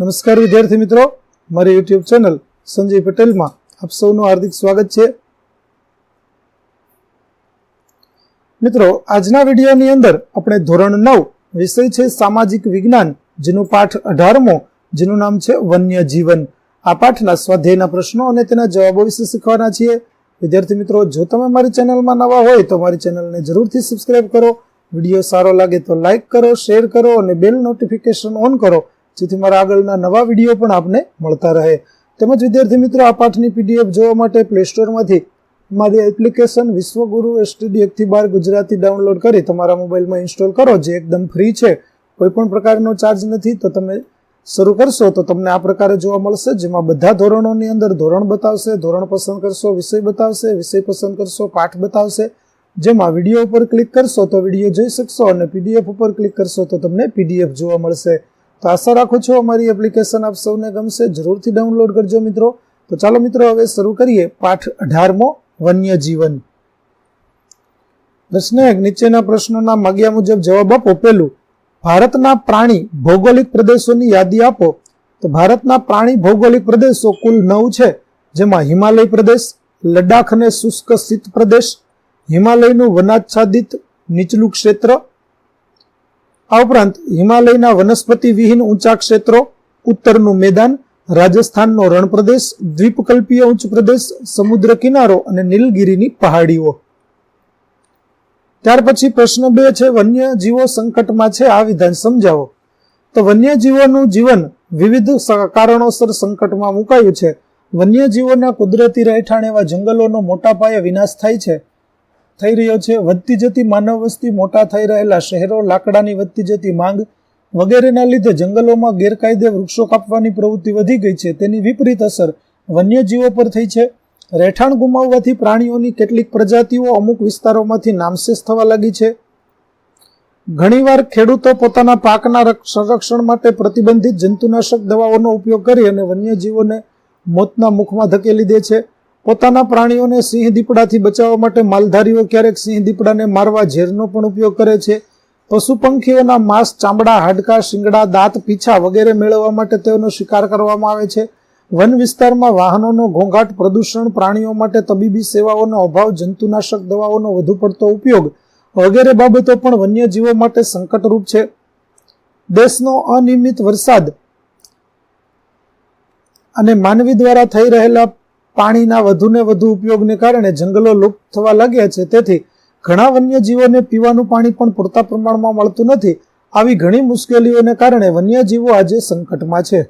નમસ્કાર વિદ્યાર્થી મિત્રો. મારી યુટ્યુબ ચેનલ સંજય પટેલમાં આપ સૌનું હાર્દિક સ્વાગત છે. મિત્રો, આજના વિડીયોની અંદર આપણે ધોરણ નવ વિષય છે સામાજિક વિજ્ઞાન, જેનું પાઠ અઢારમો, જેનું નામ છે વન્ય જીવન. આ પાઠના સ્વાધ્યાયના પ્રશ્નો અને તેના જવાબો વિશે શીખવાના છીએ. વિદ્યાર્થી મિત્રો, જો તમે મારી ચેનલમાં નવા હોય તો મારી ચેનલને જરૂરથી સબસ્ક્રાઇબ કરો. વીડિયો સારો લાગે તો લાઇક કરો શેર કરો અને બેલ નોટિફિકેશન ઓન કરો. જેથી મારા આગળના નવા વીડિયો પણ આપને મળતા રહે. તેમજ વિદ્યાર્થી મિત્રો, આ પાઠની પીડીએફ જોવા માટે પ્લે સ્ટોરમાંથી મારી એપ્લિકેશન વિશ્વગુરુ એસટીડી એકથી બાર ગુજરાતી ડાઉનલોડ કરી તમારા મોબાઈલમાં ઇન્સ્ટોલ કરો, જે એકદમ ફ્રી છે. કોઈ પણ પ્રકારનો ચાર્જ નથી, તો તમે શરૂ કરશો, તો તમને આ પ્રકારે જોવા મળશે, જેમાં બધા ધોરણોની અંદર ધોરણ બતાવશે, ધોરણ પસંદ કરશો, વિષય બતાવશે, વિષય પસંદ કરશો, પાઠ બતાવશે. જેમાં વીડિયો ઉપર ક્લિક કરશો, તો વીડિયો જોઈ શકશો અને પીડીએફ ઉપર ક્લિક કરશો, તો તમને પીડીએફ જોવા મળશે. તો આશા રાખું છું અમારી એપ્લિકેશન આપ સૌને ગમશે. જરૂરથી ડાઉનલોડ કરજો મિત્રો. તો ચાલો મિત્રો હવે શરૂ કરીએ પાઠ અઢારમો વન્ય જીવન પ્રશ્ન એક, નીચેના પ્રશ્નોના માગ્યા મુજબ જવાબ આપો પેલું. ભારતના પ્રાણી ભૌગોલિક પ્રદેશોની યાદી આપો. તો ભારતના પ્રાણી ભૌગોલિક પ્રદેશો કુલ નવ છે. જેમાં હિમાલય પ્રદેશ, લદ્દાખ અને શુષ્ક શીત પ્રદેશ, હિમાલયનું વનાચ્છાદિત નીચલું ક્ષેત્ર આ ઉપરાંત હિમાલયના વનસ્પતિ વિહીન ઊંચા ક્ષેત્રો, ઉત્તરનું મેદાન, રાજસ્થાનનો રણપ્રદેશ, દ્વીપકલ્પીય ઉચ્ચ પ્રદેશ, સમુદ્ર કિનારો અને નીલગિરીની પહાડીઓ. ત્યાર પછી પ્રશ્ન બે છે, વન્યજીવો સંકટમાં છે, આ વિધાન સમજાવો. તો વન્યજીવોનું જીવન વિવિધ કારણોસર સંકટમાં મુકાયું છે. વન્યજીવોના કુદરતી રહેઠાણ એવા જંગલોનો મોટા પાયે વિનાશ થાય છે. થઈ રહ્યો છે. વધતી જતી માનવ વસ્તી મોટા થઈ રહેલા શહેરો, લાકડાની વધતી જતી માંગ વગેરેના લીધે જંગલોમાં ગેરકાયદે વૃક્ષો કાપવાની પ્રવૃત્તિ વધી ગઈ છે. તેની વિપરીત અસર વન્યજીવો પર થઈ છે. રહેઠાણ ગુમાવવાથી પ્રાણીઓની કેટલીક પ્રજાતિઓ અમુક વિસ્તારોમાંથી નામશેષ થવા લાગી છે. ઘણીવાર ખેડૂતો પોતાના પાકના સંરક્ષણ માટે પ્રતિબંધિત જંતુનાશક દવાઓનો ઉપયોગ કરી અને વન્યજીવોને મોતના મુખમાં ધકેલી દે છે. પોતાના પ્રાણીઓને સિંહ દીપડાથી બચાવવા માટે માલધારીઓ ક્યારેક સિંહ દીપડાને મારવા ઝેરનો પણ ઉપયોગ કરે છે. પશુ પંખીઓના માંસ, ચામડા, હાડકા, શિંગડા, દાંત, પીછા વગેરે મેળવવા માટે તેઓનો શિકાર કરવામાં આવે છે. વન વિસ્તારમાં વાહનોનો ઘોંઘાટ, પ્રદૂષણ, પ્રાણીઓ માટે તબીબી સેવાઓનો અભાવ, જંતુનાશક દવાઓનો વધુ પડતો ઉપયોગ વગેરે બાબતો પણ વન્યજીવો માટે સંકટરૂપ છે. દેશનો અનિયમિત વરસાદ અને માનવી દ્વારા થઈ રહેલા પાણીના વધુને વધુ ઉપયોગને કારણે જંગલો લુપ્ત થવા લાગ્યા છે. તેથી ઘણા વન્યજીવોને પીવાનું પાણી પણ પૂરતા પ્રમાણમાં મળતું નથી. આવી ઘણી મુશ્કેલીઓને કારણે વન્યજીવો આજે સંકટમાં છે.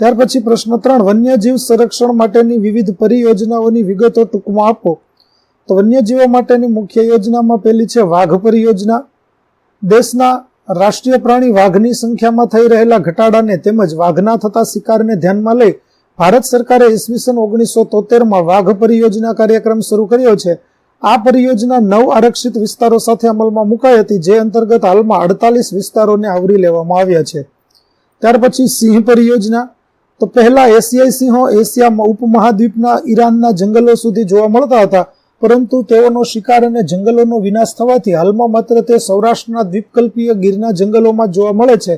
ત્યાર પછી પ્રશ્ન ત્રણ, વન્યજીવ સંરક્ષણ માટેની વિવિધ પરિયોજનાઓની વિગતો ટૂંકમાં આપો. તો વન્યજીવો માટેની મુખ્ય યોજનામાં પહેલી છે વાઘ પરિયોજના. દેશના રાષ્ટ્રીય પ્રાણી વાઘની સંખ્યામાં થઈ રહેલા ઘટાડાને તેમજ વાઘના થતા શિકારને ધ્યાનમાં લઈ ભારત સરકારે ઈસવીસન ઓગણીસો તોતેરમાં વાઘ પરિયોજના કાર્યક્રમ શરૂ કર્યો છે. આ પરિયોજના નવ આરક્ષિત વિસ્તારો સાથે અમલમાં મુકાઈ હતી, જે અંતર્ગત હાલમાં અડતાલીસ વિસ્તારોને આવરી લેવામાં આવ્યા છે. ત્યાર પછી સિંહ પરિયોજના. તો પહેલા એશિયાઈ સિંહો એશિયા ઉપમહાદ્વીપના ઈરાનના જંગલો સુધી જોવા મળતા હતા, પરંતુ તેઓનો શિકાર અને જંગલોનો વિનાશ થવાથી હાલમાં માત્ર તે સૌરાષ્ટ્રના દ્વીપકલ્પીય ગીરના જંગલોમાં જોવા મળે છે.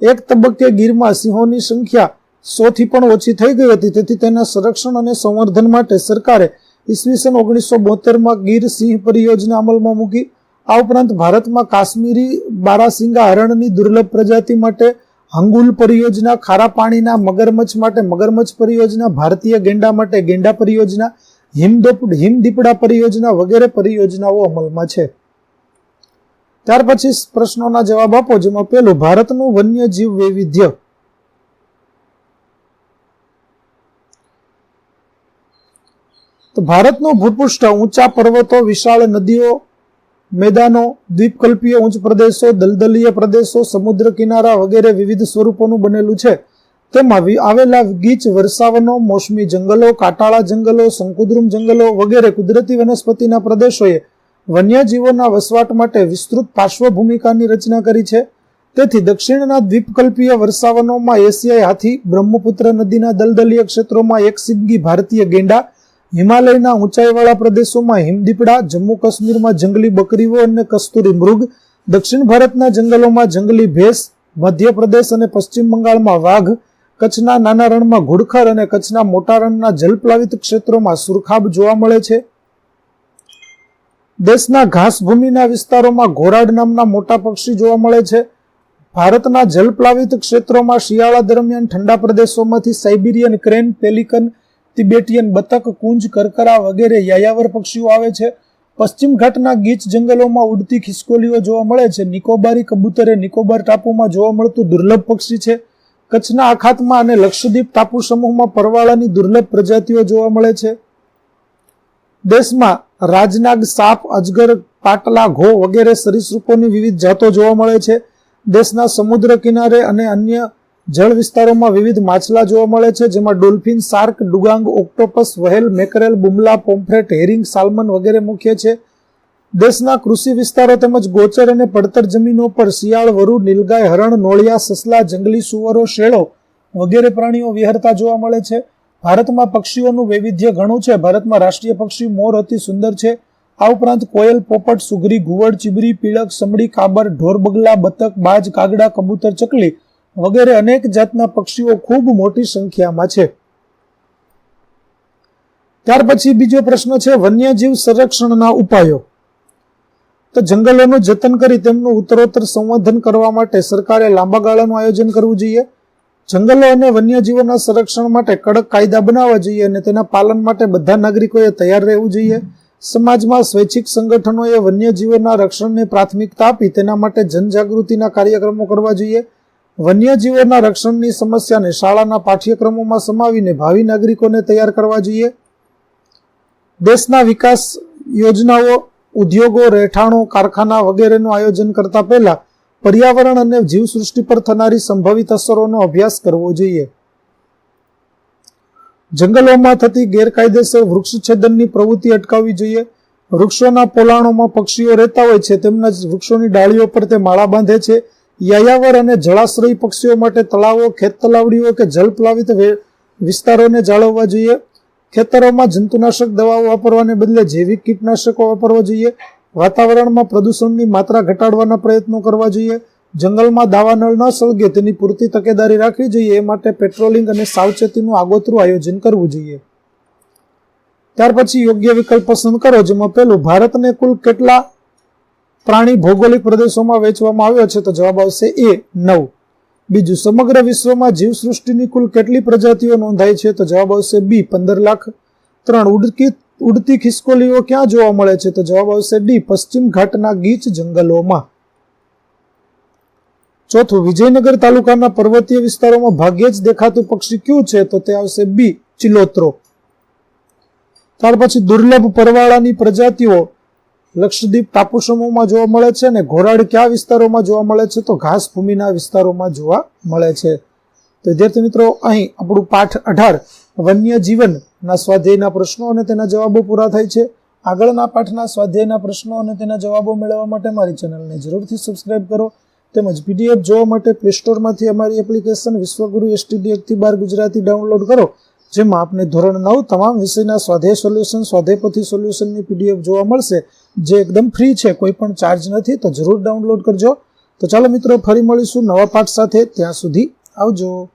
એક તબક્કે ગીરમાં સિંહોની સંખ્યા સો થી પણ ઓછી થઈ ગઈ હતી. તેથી તેના સંરક્ષણ અને સંવર્ધન માટે સરકારે ઈસવીસન ઓગણીસો બોતેરમાં ગીર સિંહ પરિયોજના અમલમાં મૂકી. આ ઉપરાંત ભારતમાં કાશ્મીરી બારાસિંગા હરણની દુર્લભ પ્રજાતિ માટે હંગુલ પરિયોજના ખારા પાણીના મગરમચ્છ માટે મગરમચ્છ પરિયોજના, ભારતીય ગેંડા માટે ગેંડા પરિયોજના, હિમદોપ, હિમદીપડા પરિયોજના વગેરે પરિયોજનાઓ અમલમાં છે. ત્યાર પછી પ્રશ્નોના જવાબ આપો, જેમાં પેલું ભારતનું વન્યજીવ વૈવિધ્ય તો ભારતનું ભૂપૃષ્ઠ ઊંચા પર્વતો, વિશાળ નદીઓ, મેદાનો, દ્વીપકલ્પીય ઉચ્ચ પ્રદેશો, દલદલીય પ્રદેશો, સમુદ્ર કિનારા વગેરે વિવિધ સ્વરૂપોનું બનેલું છે. તેમાં આવેલા ગીચ, વરસાવનો, મોસમી જંગલો, કાટાળા જંગલો, શંકુદ્રુમ જંગલો વગેરે કુદરતી વનસ્પતિના પ્રદેશોએ વન્યજીવોના વસવાટ માટે વિસ્તૃત પાર્શ્વભૂમિકાની રચના કરી છે. તેથી દક્ષિણના દ્વીપકલ્પીય વરસાવનોમાં એશિયાઈ હાથી, બ્રહ્મપુત્ર નદીના દલદલીય ક્ષેત્રોમાં એક સિંગી ભારતીય ગેંડા હિમાલયના ઊંચાઈવાળા પ્રદેશોમાં હિમદીપડા જમ્મુ કાશ્મીરમાં જંગલી બકરીઓ અને કસ્તુરી મૃગ, દક્ષિણ ભારતના જંગલોમાં જંગલી ભેંસ, મધ્યપ્રદેશ અને પશ્ચિમ બંગાળમાં વાઘ, કચ્છના નાના રણમાં ઘુડખર અને કચ્છના મોટા રણના જલપ્લાવિત ક્ષેત્રોમાં સુરખાબ જોવા મળે છે. દેશના ઘાસભૂમિના વિસ્તારોમાં ઘોરાડ નામના મોટા પક્ષી જોવા મળે છે. ભારતના જલપ્લાવિત ક્ષેત્રોમાં શિયાળા દરમિયાન ઠંડા પ્રદેશોમાંથી સાઇબિરિયન ક્રેન, પેલિકન તિબેટિયન બતક, કુંજ, કરકરા વગેરે યાયાવર પક્ષીઓ આવે છે. પશ્ચિમ ઘાટના ગીચ જંગલોમાં ઉડતી ખિસકોલીઓ જોવા મળે છે. નિકોબારી કબૂતર નિકોબાર ટાપુમાં જોવા મળતું દુર્લભ પક્ષી છે. કચ્છના અખાતમાં અને લક્ષદ્વીપ ટાપુ સમૂહમાં પરવાળાની દુર્લભ પ્રજાતિઓ જોવા મળે છે. દેશમાં રાજનાગ, સાપ, અજગર, પાટલા, ઘો વગેરે સરીસૃપોની વિવિધ જાતો જોવા મળે છે. દેશના સમુદ્ર કિનારે અને અન્ય જળ વિસ્તારોમાં વિવિધ માછલા જોવા મળે છે, જેમાં dolphin, shark, dugong, octopus, whale, mackerel, બુમલા, pomfret, herring, salmon વગેરે મુખ્ય છે. દેશના કૃષિ વિસ્તારો તેમજ ગોચર અને પડતર જમીનો પર શિયાળ, વરુ, નીલગાય, હરણ, નોળિયા, સસલા, જંગલી સુવરો, શેળો વગેરે પ્રાણીઓ વિહરતા જોવા મળે છે. ભારતમાં પક્ષીઓનું વૈવિધ્ય ઘણું છે. ભારતમાં રાષ્ટ્રીય પક્ષી મોર અતિ સુંદર છે. આ ઉપરાંત કોયલ, પોપટ, સુગરી, ઘુવડ, ચીબરી પીળક સમડી, કાબર ઢોર બગલા બતક, બાજ, કાગડા, કબૂતર, ચકલી વગેરે અનેક જાતના પક્ષીઓ ખૂબ મોટી સંખ્યામાં છે. ત્યાર પછી બીજો પ્રશ્ન છે વન્યજીવ સંરક્ષણના ઉપાયો. તો જંગલોનું જતન કરી તેમનું ઉત્તરોત્તર સંવર્ધન કરવા માટે સરકારે લાંબા ગાળાનું આયોજન કરવું જોઈએ. જંગલો અને વન્યજીવોના સંરક્ષણ માટે કડક કાયદા બનાવવા જોઈએ અને તેના પાલન માટે બધા નાગરિકોએ તૈયાર રહેવું જોઈએ. સમાજમાં સ્વૈચ્છિક સંગઠનોએ વન્યજીવોના રક્ષણને પ્રાથમિકતા આપી તેના માટે જનજાગૃતિના કાર્યક્રમો કરવા જોઈએ. વન્યજીવોના રક્ષણની સમસ્યાને શાળાના પાઠ્યક્રમોમાં સમાવીને ભાવિ નાગરિકોને તૈયાર કરવા જોઈએ. દેશના વિકાસ યોજનાઓ, ઉદ્યોગો, રહેઠાણો, કારખાના વગેરેનું આયોજન કરતા પહેલા પર્યાવરણ અને જીવસૃષ્ટિ પર થનારી સંભવિત અસરોનો અભ્યાસ કરવો જોઈએ. જંગલોમાં થતી ગેરકાયદેસર વૃક્ષછેદનની પ્રવૃત્તિ અટકાવવી જોઈએ. વૃક્ષોના પોલાણોમાં પક્ષીઓ રહેતા હોય છે તેમના વૃક્ષોની ડાળીઓ પર તે માળા બાંધે છે. યાયાવર અને જળાશ્રય પક્ષીઓ માટે તળાવો ખેત તલાવડીઓ કે જલપ્લાવિત વિસ્તારોને જાળવવા જોઈએ. ખેતરોમાં જંતુનાશક દવાઓ વાપરવાને બદલે જૈવિક કીટનાશકો વાપરવા જોઈએ. વાતાવરણમાં પ્રદૂષણની માત્રા ઘટાડવાના પ્રયત્નો કરવા જોઈએ. જંગલમાં દાવાનળ ન સળગે તેની પૂરતી તકેદારી રાખવી જોઈએ. એ માટે પેટ્રોલિંગ અને સાવચેતીનું આગોતરું આયોજન કરવું જોઈએ. ત્યાર પછી યોગ્ય વિકલ્પ પસંદ કરો, જેમાં પહેલું, ભારતને કુલ કેટલા પ્રાણી ભૌગોલિક પ્રદેશોમાં વહેંચવામાં આવ્યો છે તો જવાબ આવશે એ નવ. બીજું, સમગ્ર વિશ્વમાં જીવસૃષ્ટિની કુલ કેટલી પ્રજાતિઓ નોંધાઈ છે તો જવાબ આવશે બી, પંદર લાખ. ત્રણ, ઉડકી, ઉડતી ખિસકોલીઓ ક્યાં જોવા મળે છે તો જવાબ આવશે ડી, પશ્ચિમ ઘાટના ગીચ જંગલોમાં. ચોથું, વિજયનગર તાલુકાના પર્વતીય વિસ્તારોમાં ભાગ્યે જ દેખાતું પક્ષી કયું છે તો તે આવશે બી, ચિલોત્રો. ત્યાર પછી દુર્લભ પરવાળાની પ્રજાતિઓ લક્ષદ્વીપ ટાપુ સમૂહમાં જોવા મળે છે અને ઘોરાડ કયા વિસ્તારોમાં જોવા મળે છે તો ઘાસ ભૂમિના વિસ્તારોમાં જોવા મળે છે. તો વિદ્યાર્થી મિત્રો, અહીં આપણું પાઠ અઢાર વન્ય જીવનના સ્વાધ્યાયના પ્રશ્નો અને તેના જવાબો પૂરા થાય છે. આગળના પાઠના સ્વાધ્યાયના પ્રશ્નો અને તેના જવાબો મેળવવા માટે મારી ચેનલને જરૂરથી સબસ્ક્રાઇબ કરો. તેમજ પીડીએફ જોવા માટે પ્લે સ્ટોરમાંથી અમારી એપ્લિકેશન વિશ્વગુરુ એસટીડી એકથી બાર ગુજરાતી ડાઉનલોડ કરો. જેમાં આપને ધોરણ નવ તમામ વિષયના સ્વાધ્યાય સોલ્યુશન સ્વાધ્યાયપોથી સોલ્યુશનની પીડીએફ જોવા મળશે, જે એકદમ ફ્રી છે, કોઈ પણ ચાર્જ નથી, તો જરૂર ડાઉનલોડ કરજો. તો ચાલો મિત્રો, ફરી મળીશું નવા પાઠ સાથે. ત્યાં સુધી આવજો.